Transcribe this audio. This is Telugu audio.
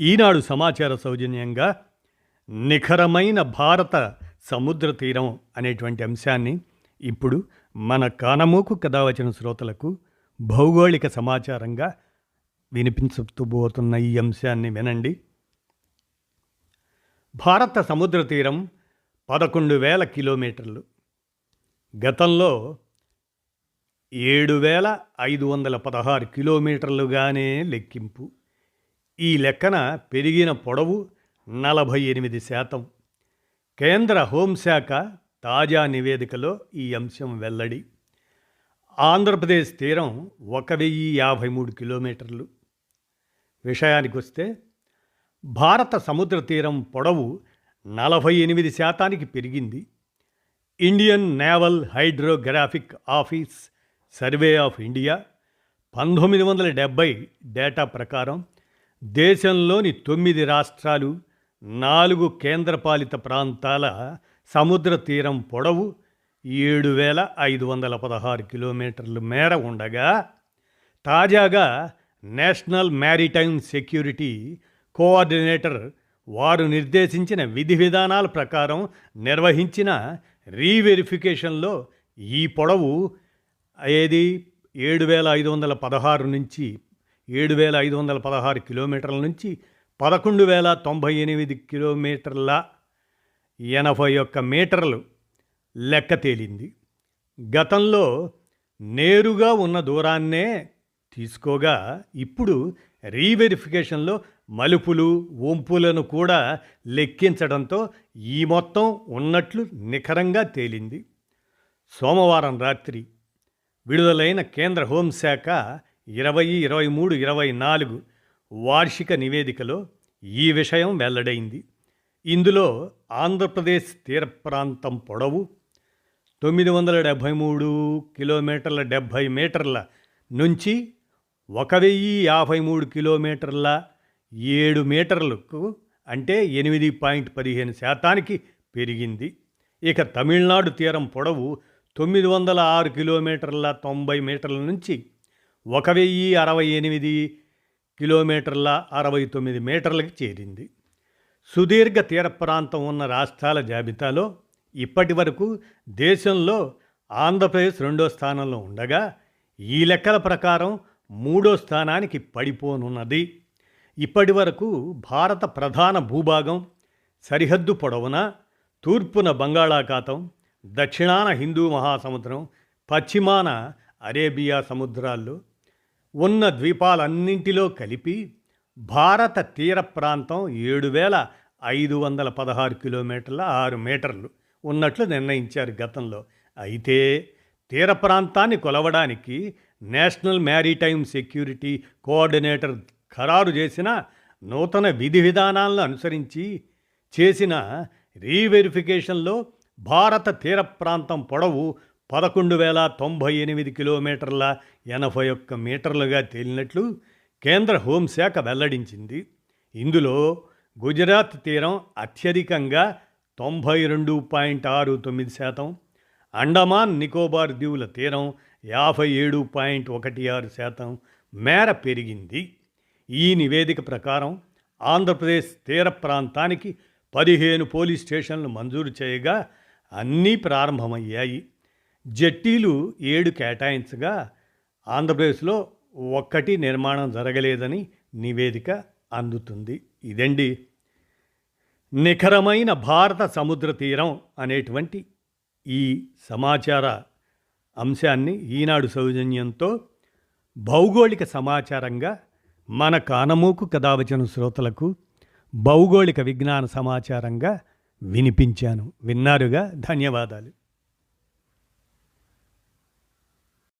ఈనాడు సమాచార సౌజన్యంగా నిఖరమైన భారత సముద్ర తీరం అనేటువంటి అంశాన్ని ఇప్పుడు మన కానమూకు కథ వచ్చిన శ్రోతలకు భౌగోళిక సమాచారంగా వినిపించబోతున్న ఈ అంశాన్ని వినండి. భారత సముద్ర తీరం పదకొండు వేల కిలోమీటర్లు. గతంలో ఏడు వేల ఐదు వందల పదహారు కిలోమీటర్లుగానే లెక్కింపు. ఈ లెక్కన పెరిగిన పొడవు నలభై ఎనిమిది శాతం. కేంద్ర హోంశాఖ తాజా నివేదికలో ఈ అంశం వెల్లడి. ఆంధ్రప్రదేశ్ తీరం ఒక వెయ్యి యాభై మూడు కిలోమీటర్లు. విషయానికి వస్తే భారత సముద్ర తీరం పొడవు నలభై ఎనిమిది శాతానికి పెరిగింది. Indian naval hydrographic office survey of India పంతొమ్మిది వందల డెబ్భై డేటా ప్రకారం దేశంలోని తొమ్మిది రాష్ట్రాలు నాలుగు కేంద్రపాలిత ప్రాంతాల సముద్ర తీరం పొడవు ఏడు వేల ఐదు వందల పదహారు కిలోమీటర్ల మేర ఉండగా తాజాగా నేషనల్ మ్యారిటైమ్ సెక్యూరిటీ కోఆర్డినేటర్ వారు నిర్దేశించిన విధి విధానాల ప్రకారం నిర్వహించిన రీవెరిఫికేషన్లో ఈ పొడవు ఏది? ఏడు వేల ఐదు వందల పదహారు నుంచి ఏడు వేల ఐదు వందల పదహారు కిలోమీటర్ల నుంచి పదకొండు వేల తొంభై ఎనిమిది కిలోమీటర్ల ఎనభై ఒక్క మీటర్లు లెక్క తేలింది. గతంలో నేరుగా ఉన్న దూరాన్నే తీసుకోగా ఇప్పుడు రీవెరిఫికేషన్లో మలుపులు వంపులను కూడా లెక్కించడంతో ఈ మొత్తం ఉన్నట్లు నిఖరంగా తేలింది. సోమవారం రాత్రి విడుదలైన కేంద్ర హోంశాఖ ఇరవై ఇరవై మూడు ఇరవై నాలుగు వార్షిక నివేదికలో ఈ విషయం వెల్లడైంది. ఇందులో ఆంధ్రప్రదేశ్ తీర ప్రాంతం పొడవు తొమ్మిది వందల డెబ్భై మూడు కిలోమీటర్ల డెబ్భై మీటర్ల నుంచి ఒక వెయ్యి యాభై మూడు కిలోమీటర్ల ఏడు మీటర్లకు అంటే ఎనిమిది పాయింట్ పదిహేను శాతానికి పెరిగింది. ఇక తమిళనాడు తీరం పొడవు తొమ్మిది వందల ఆరు కిలోమీటర్ల తొంభై మీటర్ల నుంచి ఒక వెయ్యి అరవై ఎనిమిది కిలోమీటర్ల అరవై తొమ్మిది మీటర్లకు చేరింది. సుదీర్ఘ తీర ప్రాంతం ఉన్న రాష్ట్రాల జాబితాలో ఇప్పటి వరకు దేశంలో ఆంధ్రప్రదేశ్ రెండో స్థానంలో ఉండగా ఈ లెక్కల ప్రకారం మూడో స్థానానికి పడిపోనున్నది. ఇప్పటి వరకు భారత ప్రధాన భూభాగం సరిహద్దు పొడవున తూర్పున బంగాళాఖాతం దక్షిణాన హిందూ మహాసముద్రం పశ్చిమాన అరేబియా సముద్రాల్లో ఉన్న ద్వీపాలన్నింటిలో కలిపి భారత తీర ప్రాంతం ఏడు వేల ఐదు వందల పదహారు కిలోమీటర్ల ఆరు మీటర్లు ఉన్నట్లు నిర్ణయించారు గతంలో. అయితే తీర ప్రాంతాన్ని కొలవడానికి నేషనల్ మ్యారీటైమ్ సెక్యూరిటీ కోఆర్డినేటర్ ఖరారు చేసిన నూతన విధి విధానాలను అనుసరించి చేసిన రీవెరిఫికేషన్లో భారత తీర ప్రాంతం పొడవు పదకొండు వేల తొంభై ఎనిమిది కిలోమీటర్ల ఎనభై ఒక్క మీటర్లుగా తేలినట్లు కేంద్ర హోంశాఖ వెల్లడించింది. ఇందులో గుజరాత్ తీరం అత్యధికంగా తొంభై రెండు పాయింట్ ఆరు తొమ్మిది శాతం అండమాన్ నికోబార్ దీవుల తీరం యాభై ఏడు పాయింట్ ఒకటి ఆరు శాతం మేర పెరిగింది. ఈ నివేదిక ప్రకారం ఆంధ్రప్రదేశ్ తీర ప్రాంతానికి పదిహేను పోలీస్ స్టేషన్లు మంజూరు చేయగా అన్నీ ప్రారంభమయ్యాయి. జట్టీలు ఏడు కేటాయించగా ఆంధ్రప్రదేశ్లో ఒక్కటి నిర్మాణం జరగలేదని నివేదిక అందుతుంది. ఇదండి నిఖరమైన భారత సముద్ర తీరం అనేటువంటి ఈ సమాచార అంశాన్ని ఈనాడు సౌజన్యంతో భౌగోళిక సమాచారంగా మన కానమూకు కథావచన శ్రోతలకు భౌగోళిక విజ్ఞాన సమాచారంగా వినిపించాను. విన్నారుగా? ధన్యవాదాలు.